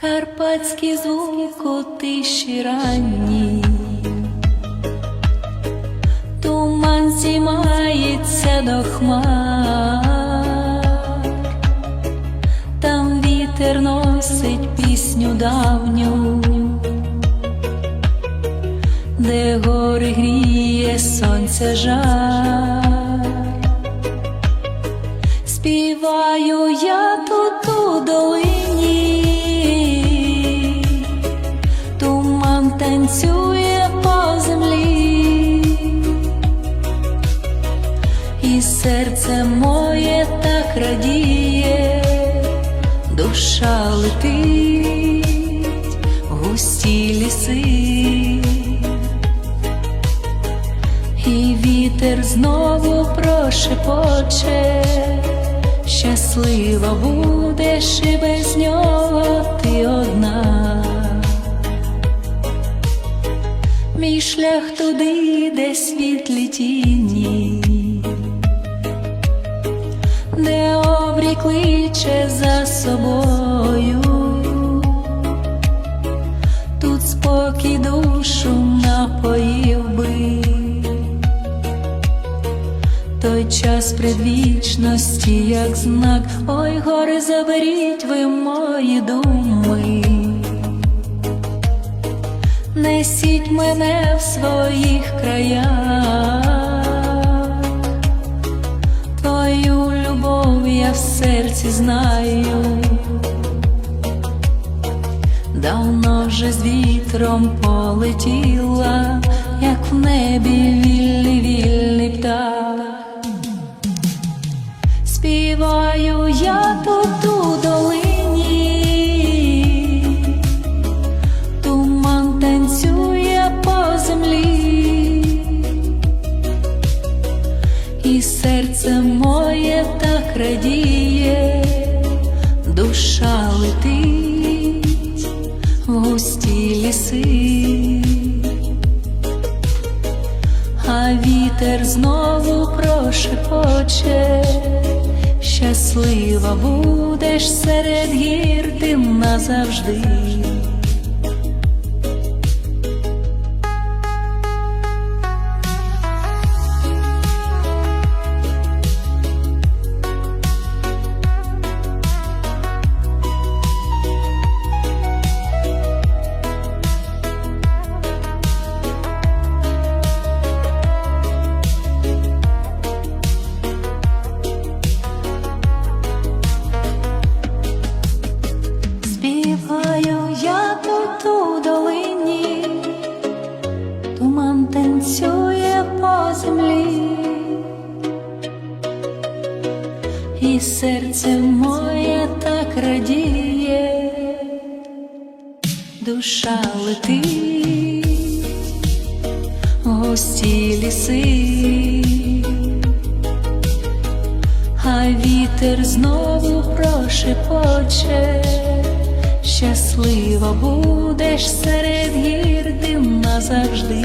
Карпатський звук у тиші ранній, туман зіймається до хмар, там вітер носить пісню давню, де гори гріє сонця жар. Співаю я серце моє так радіє, душа летить в густі ліси. І вітер знову прошепоче, щаслива будеш і без нього ти одна. Мій шлях туди, де світлі тіні, кличе за собою, тут спокій душу напоїв би. Той час предвічності, як знак, ой, гори, заберіть ви мої думи, несіть мене в своїх краях, серці знаю. Давно вже з вітром полетіла, як в небі вільний вільний птах. Співаю я тут серце моє так радіє, душа летить в густі ліси, а вітер знову прошепоче, щаслива будеш серед гір ти назавжди. І серце моє так радіє, душа летить в густі ліси. А вітер знову прошепоче, щаслива будеш серед гір ти назавжди.